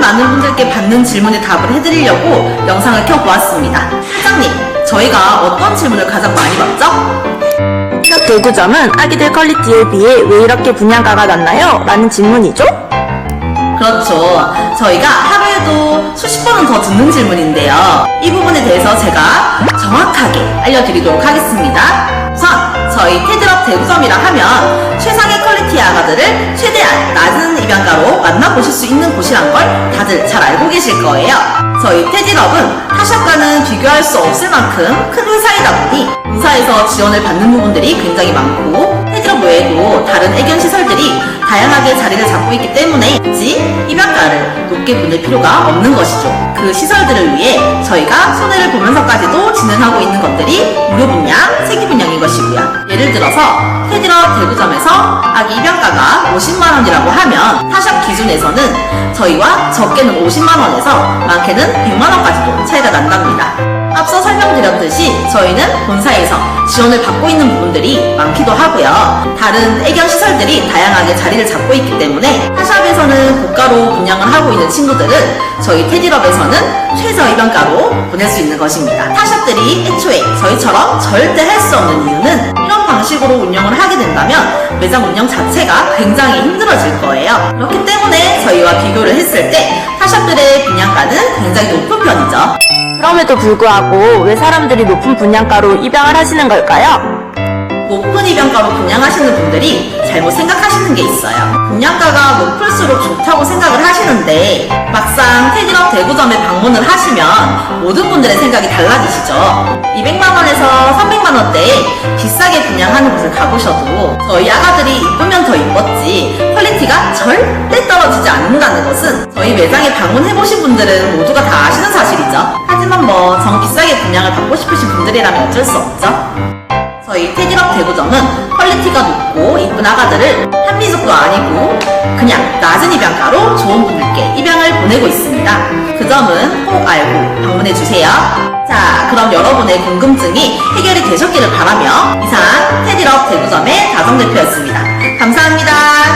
많은 분들께 받는 질문에 답을 해드리려고 영상을 켜보았습니다. 사장님, 저희가 어떤 질문을 가장 많이 받죠? 첫 대구점은 아기들 퀄리티에 비해 왜 이렇게 분양가가 낮나요? 라는 질문이죠. 그렇죠. 저희가 하루에도 수십 번은 더 듣는 질문인데요. 이 부분에 대해서 제가 정확하게 알려드리도록 하겠습니다. 우선 저희 테드럽 대구점이라 하면 최상의 퀄리티의 아가들을 보실 수 있는 곳이란 걸 다들 잘 알고 계실 거예요. 저희 테디럽은 타샵과는 비교할 수 없을 만큼 큰 회사이다 보니 본사에서 지원을 받는 부분들이 굉장히 많고 테디럽 외에도 다른 애견 시설들이 다양하게 자리를 잡고 있기 때문에 굳이 입양가를 높게 보낼 필요가 없는 것이죠. 그 시설들을 위해 저희가 손해를 보면서까지도 진행하고 있는 것들이 무료 분양, 세기 분양인 것이고요. 예를 들어서 테디럽 대구점에서 아기 입양가가 50만 원이라고 하면 타샵 기준에서는 저희와 적게는 50만 원에서 많게는 100만 원까지도 차이가 난답니다. 앞서 설명드렸듯이 저희는 본사에서 지원을 받고 있는 부분들이 많기도 하고요. 다른 애견 시설들이 다양하게 자리를 잡고 있기 때문에 타샵에서는 고가로 분양을 하고 있는 친구들은 저희 테디럽에서는 최저 입양가로 보낼 수 있는 것입니다. 타샵들이 애초에 저희처럼 절대 할 수 없는 이유는 방식으로 운영을 하게 된다면 매장 운영 자체가 굉장히 힘들어질 거예요. 그렇기 때문에 저희와 비교를 했을 때 타샵들의 분양가는 굉장히 높은 편이죠. 그럼에도 불구하고 왜 사람들이 높은 분양가로 입양을 하시는 걸까요? 높은 입양가로 분양하시는 분들이 잘못 생각하시는 게 있어요. 분양가가 높을수록 좋다고 생각을 하시는데 막상 테디럽 대구점에 방문을 하시면 모든 분들의 생각이 달라지시죠. 200만원에서 300만원대에 비싸게 분양하는 곳을 가보셔도 저희 아가들이 이쁘면 더 이뻤지 퀄리티가 절대 떨어지지 않는다는 것은 저희 매장에 방문해보신 분들은 모두가 다 아시는 사실이죠. 하지만 뭐 정 비싸게 분양을 받고 싶으신 분들이라면 어쩔 수 없죠. 저희 테디럽 대구점은 퀄리티가 높고 이쁜 아가들을 한미족도 아니고 그냥 낮은 입양가로 좋은 분들께 입양을 보내고 있습니다. 그 점은 꼭 알고 방문해주세요. 자, 그럼 여러분의 궁금증이 해결이 되셨기를 바라며 이상 테디럽 대구점의 다정대표였습니다. 감사합니다.